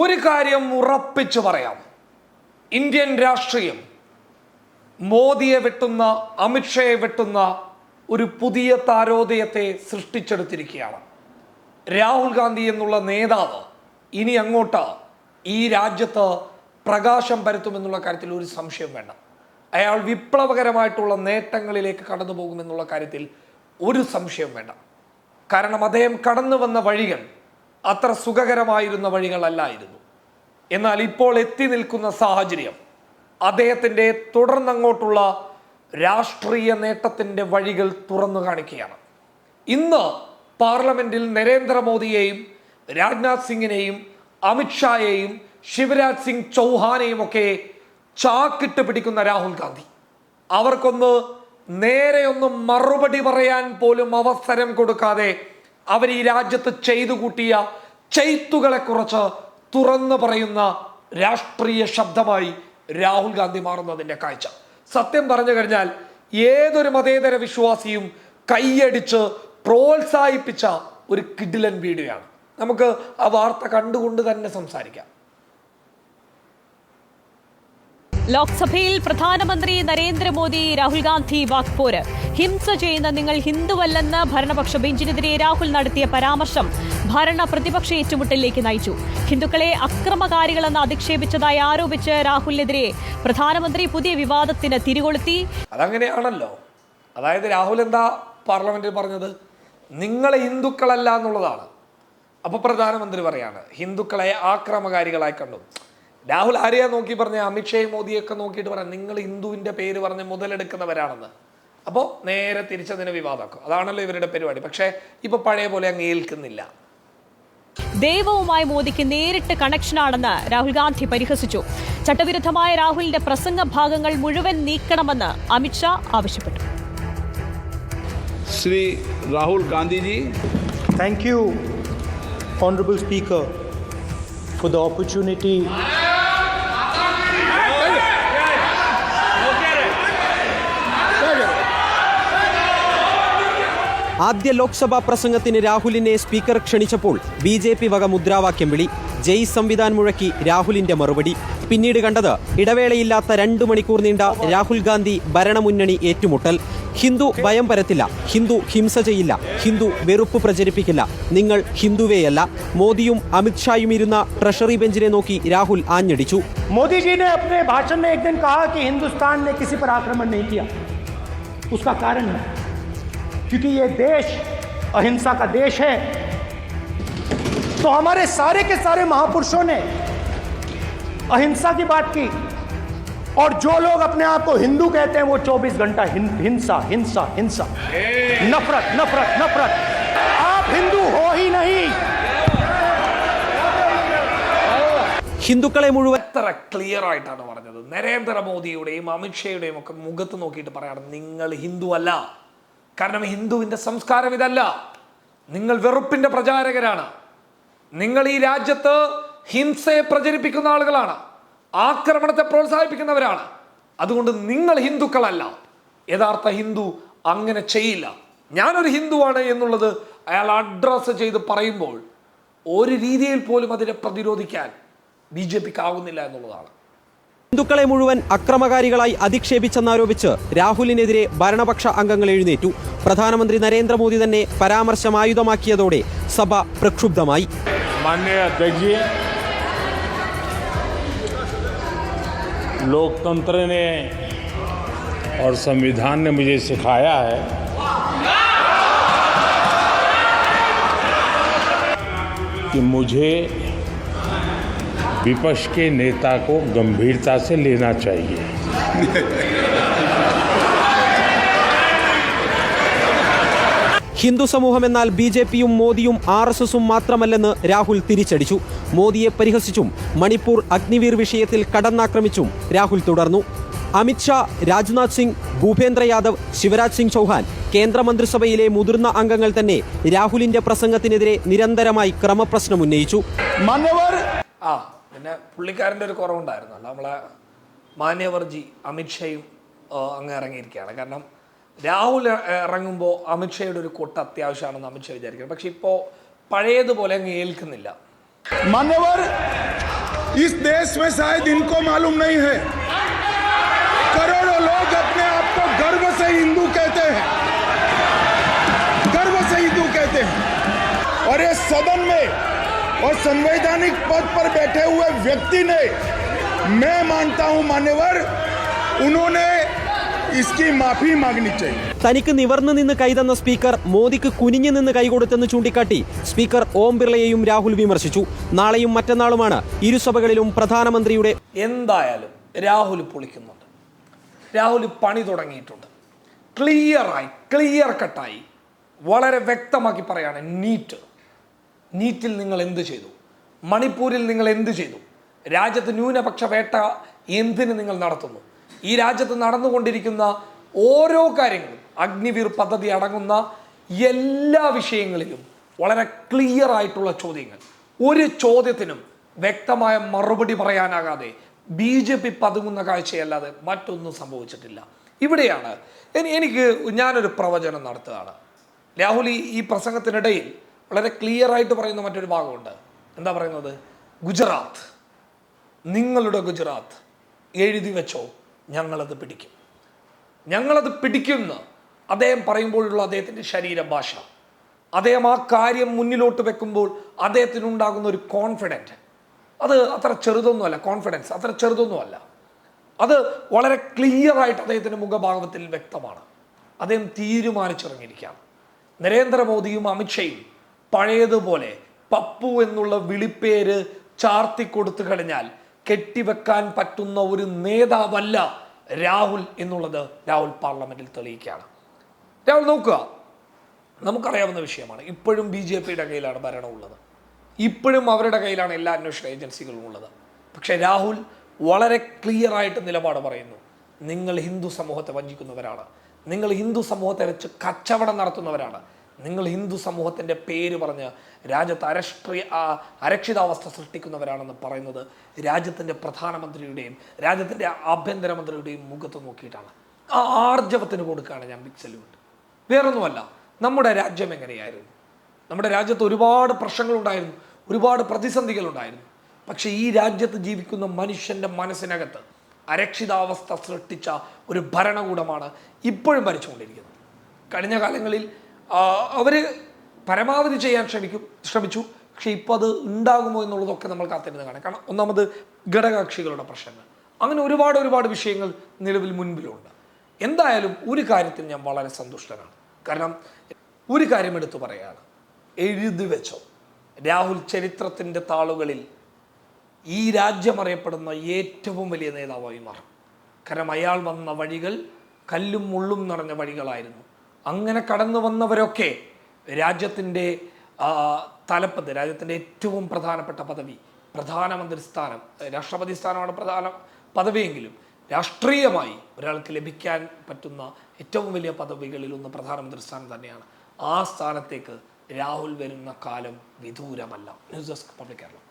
ഒരു കാര്യം ഉറപ്പിച്ചു പറയാം. ഇന്ത്യൻ രാഷ്ട്രീയം മോദിയെ വെട്ടുന്ന അമിത്ഷയെ വെട്ടുന്ന ഒരു പുതിയ താരോദയത്തെ സൃഷ്ടിച്ചെടുത്തിരിക്കുകയാണ്. രാഹുൽ ഗാന്ധി എന്നുള്ള നേതാവ് ഇനി അങ്ങോട്ട് ഈ രാജ്യത്ത് പ്രകാശം പരത്തുമെന്നുള്ള കാര്യത്തിൽ ഒരു സംശയം വേണ്ട. അയാൾ വിപ്ലവകരമായിട്ടുള്ള നേട്ടങ്ങളിലേക്ക് കടന്നു പോകുമെന്നുള്ള കാര്യത്തിൽ ഒരു സംശയം വേണ്ട. കാരണം അദ്ദേഹം കടന്നു വന്ന വഴികൾ അത്ര സുഖകരമായിരുന്ന വഴികളല്ലായിരുന്നു. എന്നാൽ ഇപ്പോൾ എത്തി നിൽക്കുന്ന സാഹചര്യം അദ്ദേഹത്തിന്റെ തുടർന്നങ്ങോട്ടുള്ള രാഷ്ട്രീയ നേട്ടത്തിന്റെ വഴികൾ തുറന്നു കാണിക്കുകയാണ്. ഇന്ന് പാർലമെന്റിൽ നരേന്ദ്രമോദിയെയും രാജ്നാഥ് സിംഗിനെയും അമിത്ഷായെയും ശിവരാജ് സിംഗ് ചൗഹാനെയും ഒക്കെ ചാക്കിട്ട് പിടിക്കുന്ന രാഹുൽ ഗാന്ധി. അവർക്കൊന്ന് നേരെയൊന്നും മറുപടി പറയാൻ പോലും അവസരം കൊടുക്കാതെ അവർ ഈ രാജ്യത്ത് ചെയ്തു കൂട്ടിയ ചെയ്ത്തുകളെ കുറച്ച് തുറന്നു പറയുന്ന രാഷ്ട്രീയ ശബ്ദമായി രാഹുൽ ഗാന്ധി മാറുന്നതിന്റെ കാഴ്ച. സത്യം പറഞ്ഞു കഴിഞ്ഞാൽ ഏതൊരു മതേതര വിശ്വാസിയും കൈയടിച്ച് പ്രോത്സാഹിപ്പിച്ച ഒരു കിഡിലൻ വീഡിയോയാണ്. നമുക്ക് ആ വാർത്ത കണ്ടുകൊണ്ട് തന്നെ സംസാരിക്കാം. ലോക്സഭയിൽ പ്രധാനമന്ത്രി നരേന്ദ്രമോദി രാഹുൽ ഗാന്ധി വാക്പോര്. ഹിംസ ചെയ്യുന്ന നിങ്ങൾ ഹിന്ദുവല്ലെന്ന് ഭരണപക്ഷ ബെഞ്ചിനെതിരെ രാഹുൽ നടത്തിയ പരാമർശം ഭരണ പ്രതിപക്ഷ ഏറ്റുമുട്ടലിലേക്ക് നയിച്ചു. ഹിന്ദുക്കളെ അക്രമകാരികളെന്ന് അധിക്ഷേപിച്ചതായി ആരോപിച്ച് രാഹുലിനെതിരെ പ്രധാനമന്ത്രി പുതിയ വിവാദത്തിന് തിരികൊളുത്തി. അതങ്ങനെയാണല്ലോ. അതായത് രാഹുൽ എന്താ പാർലമെന്റിൽ പറഞ്ഞത്? നിങ്ങളെ ഹിന്ദുക്കളല്ല എന്നുള്ളതാണ്. അപ്പൊ പ്രധാനമന്ത്രി പറയാണ് ഹിന്ദുക്കളെ ആക്രമകാരികളായി കണ്ടു. രാഹുൽ ആരെയാ നോക്കി പറഞ്ഞ അമിത്ഷേ മോദിയൊക്കെ നോക്കിയിട്ട് പറയാം നിങ്ങൾ ഹിന്ദുവിന്റെ പേര് പറഞ്ഞ് മുതലെടുക്കുന്നവരാണെന്ന്. അപ്പോൾ നേരെ തിരിച്ചതിന് വിവാദമാക്കും. അതാണല്ലോ ഇവരുടെ പരിപാടി. പക്ഷേ ഇപ്പോൾ പഴയ പോലെ അങ്ങ് ഏൽക്കുന്നില്ല. ദൈവവുമായി മോദിക്ക് നേരിട്ട് കണക്ഷനാണെന്ന് രാഹുൽ ഗാന്ധി പരിഹസിച്ചു. ചട്ടവിരുദ്ധമായ രാഹുലിന്റെ പ്രസംഗ ഭാഗങ്ങൾ മുഴുവൻ നീക്കണമെന്ന് അമിത്ഷാ ആവശ്യപ്പെട്ടു. Shri Rahul Gandhiji. Thank you honourable speaker for the opportunity ആദ്യ ലോക്സഭാ പ്രസംഗത്തിന് രാഹുലിനെ സ്പീക്കർ ക്ഷണിച്ചപ്പോൾ ബി ജെ പി വക മുദ്രാവാക്യം വിളി ജയ് സംവിധാൻ മുഴക്കി രാഹുലിന്റെ മറുപടി പിന്നീട് കണ്ടത് ഇടവേളയില്ലാത്ത രണ്ടു മണിക്കൂർ നീണ്ട രാഹുൽ ഗാന്ധി ഭരണമുന്നണി ഏറ്റുമുട്ടൽ ഹിന്ദു ഭയം പരത്തില്ല ഹിന്ദു ഹിംസ ചെയ്യില്ല ഹിന്ദു വെറുപ്പ് പ്രചരിപ്പിക്കില്ല നിങ്ങൾ ഹിന്ദുവേയല്ല മോദിയും അമിത്ഷായും ഇരുന്ന ട്രഷറി ബെഞ്ചിനെ നോക്കി രാഹുൽ ആഞ്ഞടിച്ചു मोदी जी ने अपने भाषण में एक दिन कहा कि हिंदुस्तान ने किसी पर आक्रमण नहीं किया उसका कारण है क्योंकि ये देश अहिंसा का देश है तो हमारे सारे के सारे महापुरुषों ने अहिंसा की बात की और जो लोग अपने आप को हिंदू कहते हैं वो 24 घंटा हिं- हिंसा हिंसा हिंसा नफरत नफरत नफरत आप हिंदू हो ही नहीं ഹിന്ദുക്കളെ മുഴുവൻ എത്ര ക്ലിയർ ആയിട്ടാണ് പറഞ്ഞത് നരേന്ദ്രമോദിയുടെയും അമിത്ഷയുടെയും ഒക്കെ മുഖത്ത് നോക്കിയിട്ട് പറയാണ് നിങ്ങൾ ഹിന്ദു അല്ല കാരണം ഹിന്ദുവിന്റെ സംസ്കാരം ഇതല്ല. നിങ്ങൾ വെറുപ്പിന്റെ പ്രചാരകരാണ്. നിങ്ങൾ ഈ രാജ്യത്ത് ഹിംസയെ പ്രചരിപ്പിക്കുന്ന ആളുകളാണ്. ആക്രമണത്തെ പ്രോത്സാഹിപ്പിക്കുന്നവരാണ്. അതുകൊണ്ട് നിങ്ങൾ ഹിന്ദുക്കളല്ല. യഥാർത്ഥ ഹിന്ദു അങ്ങനെ ചെയ്യില്ല. ഞാനൊരു ഹിന്ദുവാണ് എന്നുള്ളത് അയാൾ അഡ്രസ്സ് ചെയ്ത് പറയുമ്പോൾ ഒരു രീതിയിൽ പോലും അതിനെ പ്രതിരോധിക്കാൻ ബി ജെ പിക്ക് ആകുന്നില്ല എന്നുള്ളതാണ്. ഹിന്ദുക്കളെ മുഴുവൻ അക്രമകാരികളായി അധിക്ഷേപിച്ചെന്നാരോപിച്ച് രാഹുലിനെതിരെ ഭരണപക്ഷ അംഗങ്ങൾ എഴുന്നേറ്റു പ്രധാനമന്ത്രി നരേന്ദ്രമോദി തന്നെ പരാമർശം ആയുധമാക്കിയതോടെ സഭ പ്രക്ഷുബ്ധമായി माननीय अध्यक्ष जी लोकतंत्र ने और संविधान ने मुझे सिखाया है कि मुझे विपक्ष के नेता को गंभीरता से लेना चाहिए ഹിന്ദു സമൂഹം എന്നാൽ ബി ജെ പിയും മോദിയും ആർ എസ് എസും മാത്രമല്ലെന്ന് രാഹുൽ തിരിച്ചടിച്ചു മോദിയെ പരിഹസിച്ചും മണിപ്പൂർ അഗ്നിവീർ വിഷയത്തിൽ കടന്നാക്രമിച്ചും രാഹുൽ തുടർന്നു അമിത്ഷാ രാജ്നാഥ് സിംഗ് ഭൂപേന്ദ്ര യാദവ് ശിവരാജ് സിംഗ് ചൗഹാൻ കേന്ദ്രമന്ത്രിസഭയിലെ മുതിർന്ന അംഗങ്ങൾ തന്നെ രാഹുലിന്റെ പ്രസംഗത്തിനെതിരെ നിരന്തരമായി ക്രമപ്രശ്നം ഉന്നയിച്ചു मान्यवर ആ പിന്നെ പുള്ളിക്കാരൻ്റെ ഒരു കുറവുണ്ടായിരുന്നല്ലോ നമ്മളെ മാന്യവർജി അമിത്ഷയും ആ, അങ്ങ് ഇറങ്ങിയിരിക്കുകയാണ് കാരണം രാഹുൽ ഇ- ഇറങ്ങുമ്പോൾ അമിത്ഷയുടെ ഒരു കൊട്ട് അത്യാവശ്യമാണെന്ന് അമിത്ഷാ വിചാരിക്കുന്നത് പക്ഷെ ഇപ്പോൾ പഴയതുപോലെ അങ്ങ് ഏൽക്കുന്നില്ല मान्यवर इस देश में शायद इनको मालूम नहीं है और संवैधानिक पद पर बैठे हुए व्यक्ति ने मैं मानता हूं मान्यवर उन्होंने इसकी माफी मांगनी चाहिए തനിക്ക് നിവർന്നു നിന്ന് കൈതന്ന സ്പീക്കർ മോദിക്ക് കുനിഞ്ഞു നിന്ന് കൈകൊടുത്തെന്ന് ചൂണ്ടിക്കാട്ടി സ്പീക്കർ ഓം ബിർളയെയും രാഹുൽ വിമർശിച്ചു നാളെയും മറ്റന്നാളുമാണ് ഇരുസഭകളിലും പ്രധാനമന്ത്രിയുടെ എന്തായാലും രാഹുൽ പൊളിക്കുന്നുണ്ട് രാഹുൽ പണി തുടങ്ങിയിട്ടുണ്ട് ക്ലിയറായി ക്ലിയർ കട്ടായി വളരെ വ്യക്തമാക്കി പറയാണ് നീറ്റ് നീറ്റിൽ നിങ്ങൾ എന്ത് ചെയ്തു? മണിപ്പൂരിൽ നിങ്ങൾ എന്ത് ചെയ്തു? രാജ്യത്ത് ന്യൂനപക്ഷ വേട്ട എന്തിന് നിങ്ങൾ നടത്തുന്നു? ഈ രാജ്യത്ത് നടന്നുകൊണ്ടിരിക്കുന്ന ഓരോ കാര്യങ്ങളും അഗ്നിവീർ പദ്ധതി അടങ്ങുന്ന എല്ലാ വിഷയങ്ങളിലും വളരെ ക്ലിയർ ആയിട്ടുള്ള ചോദ്യങ്ങൾ. ഒരു ചോദ്യത്തിനും വ്യക്തമായ മറുപടി പറയാനാകാതെ ബി ജെ പി പതുങ്ങുന്ന കാഴ്ചയല്ലാതെ മറ്റൊന്നും സംഭവിച്ചിട്ടില്ല. ഇവിടെയാണ് എനി- എനിക്ക് ഞാനൊരു പ്രവചനം നടത്തുകയാണ്. രാഹുൽ ഈ പ്രസംഗത്തിനിടയിൽ വളരെ ക്ലിയർ ആയിട്ട് പറയുന്ന മറ്റൊരു ഭാഗമുണ്ട്. എന്താ പറയുന്നത്? ഗുജറാത്ത്. നിങ്ങളുടെ ഗുജറാത്ത്. എഴുതി വെച്ചോ. ഞങ്ങളത് പിടിക്കും. ഞങ്ങളത് പിടിക്കുമെന്ന് അദ്ദേഹം പറയുമ്പോഴുള്ള അദ്ദേഹത്തിന്റെ ശരീരഭാഷ. അദ്ദേഹം ആ കാര്യം മുന്നിലോട്ട് വെക്കുമ്പോൾ അദ്ദേഹത്തിനുണ്ടാകുന്ന ഒരു കോൺഫിഡന്റ് അത് അത്ര ചെറുതൊന്നുമല്ല. കോൺഫിഡൻസ് അത്ര ചെറുതൊന്നുമല്ല. അത് വളരെ ക്ലിയറായിട്ട് അദ്ദേഹത്തിന്റെ മുഖഭാഗത്തിൽ വ്യക്തമാണ്. അദ്ദേഹം തീരുമാനിച്ചിറങ്ങിയിരിക്കുകയാണ്. നരേന്ദ്രമോദിയും അമിത്ഷയും പഴയതുപോലെ പപ്പു എന്നുള്ള വിളിപ്പേര് ചാർത്തി കൊടുത്തു കഴിഞ്ഞാൽ കെട്ടിവെക്കാൻ പറ്റുന്ന ഒരു നേതാവല്ല രാഹുൽ എന്നുള്ളത് രാഹുൽ പാർലമെന്റിൽ തെളിയിക്കുകയാണ്. രാഹുൽ നോക്കുക. നമുക്കറിയാവുന്ന വിഷയമാണ്. ഇപ്പോഴും ബി ജെ പിയുടെ കയ്യിലാണ് ഭരണമുള്ളത് ഇപ്പോഴും അവരുടെ കയ്യിലാണ് എല്ലാ അന്വേഷണ ഏജൻസികളും ഉള്ളത്. പക്ഷേ രാഹുൽ വളരെ ക്ലിയർ ആയിട്ട് നിലപാട് പറയുന്നു. നിങ്ങൾ ഹിന്ദു സമൂഹത്തെ വഞ്ചിക്കുന്നവരാണ്. നിങ്ങൾ ഹിന്ദു സമൂഹത്തെ വെച്ച് കച്ചവടം നടത്തുന്നവരാണ്. നിങ്ങൾ ഹിന്ദു സമൂഹത്തിന്റെ പേര് പറഞ്ഞ് രാജ്യത്ത് അരഷ്ട്രീയ അരക്ഷിതാവസ്ഥ സൃഷ്ടിക്കുന്നവരാണെന്ന് പറയുന്നത് രാജ്യത്തിന്റെ പ്രധാനമന്ത്രിയുടെയും രാജ്യത്തിന്റെ ആഭ്യന്തരമന്ത്രിയുടെയും മുഖത്ത് നോക്കിയിട്ടാണ്. ആ ആർജവത്തിന് കൊടുക്കുകയാണ് ഞാൻ ബിഗ് സല്യൂട്ട് വേറൊന്നുമല്ല നമ്മുടെ രാജ്യം എങ്ങനെയായിരുന്നു? നമ്മുടെ രാജ്യത്ത് ഒരുപാട് പ്രശ്നങ്ങളുണ്ടായിരുന്നു ഒരുപാട് പ്രതിസന്ധികളുണ്ടായിരുന്നു. പക്ഷേ ഈ രാജ്യത്ത് ജീവിക്കുന്ന മനുഷ്യന്റെ മനസ്സിനകത്ത് അരക്ഷിതാവസ്ഥ സൃഷ്ടിച്ച ഒരു ഭരണകൂടമാണ് ഇപ്പോഴും ഭരിച്ചുകൊണ്ടിരിക്കുന്നത്. കഴിഞ്ഞ കാലങ്ങളിൽ അവർ പരമാവധി ചെയ്യാൻ ശ്രമിക്കും ശ്രമിച്ചു. പക്ഷേ ഇപ്പോൾ അത് ഉണ്ടാകുമോ എന്നുള്ളതൊക്കെ നമ്മൾ കാത്തിരുന്ന് കാണാം. കാരണം ഒന്നാമത് ഘടകകക്ഷികളുടെ പ്രശ്നങ്ങൾ. അങ്ങനെ ഒരുപാട് ഒരുപാട് വിഷയങ്ങൾ നിലവിൽ മുൻപിലുണ്ട്. എന്തായാലും ഒരു കാര്യത്തിൽ ഞാൻ വളരെ സന്തുഷ്ടനാണ്. കാരണം ഒരു കാര്യം എടുത്തു പറയുകയാണ്. എഴുതി വെച്ചോ. രാഹുൽ ചരിത്രത്തിന്റെ താളുകളിൽ ഈ രാജ്യം അറിയപ്പെടുന്ന ഏറ്റവും വലിയ നേതാവായി മാറും. കാരണം അയാൾ വന്ന വഴികൾ കല്ലും മുള്ളും നിറഞ്ഞ വഴികളായിരുന്നു. അങ്ങനെ കടന്നു വന്നവരൊക്കെ രാജ്യത്തിന്റെ തലപ്പത്ത് രാജ്യത്തിന്റെ ഏറ്റവും പ്രധാനപ്പെട്ട പദവി പ്രധാനമന്ത്രി സ്ഥാനം രാഷ്ട്രപതി സ്ഥാനമാണ് പ്രധാന പദവിയെങ്കിലും രാഷ്ട്രീയമായി ഒരാൾക്ക് ലഭിക്കാൻ പറ്റുന്ന ഏറ്റവും വലിയ പദവികളിൽ ഒന്ന് പ്രധാനമന്ത്രി സ്ഥാനം തന്നെയാണ്. ആ സ്ഥാനത്തേക്ക് രാഹുൽ വരുന്ന കാലം വിദൂരമല്ല. News desk public Keralam.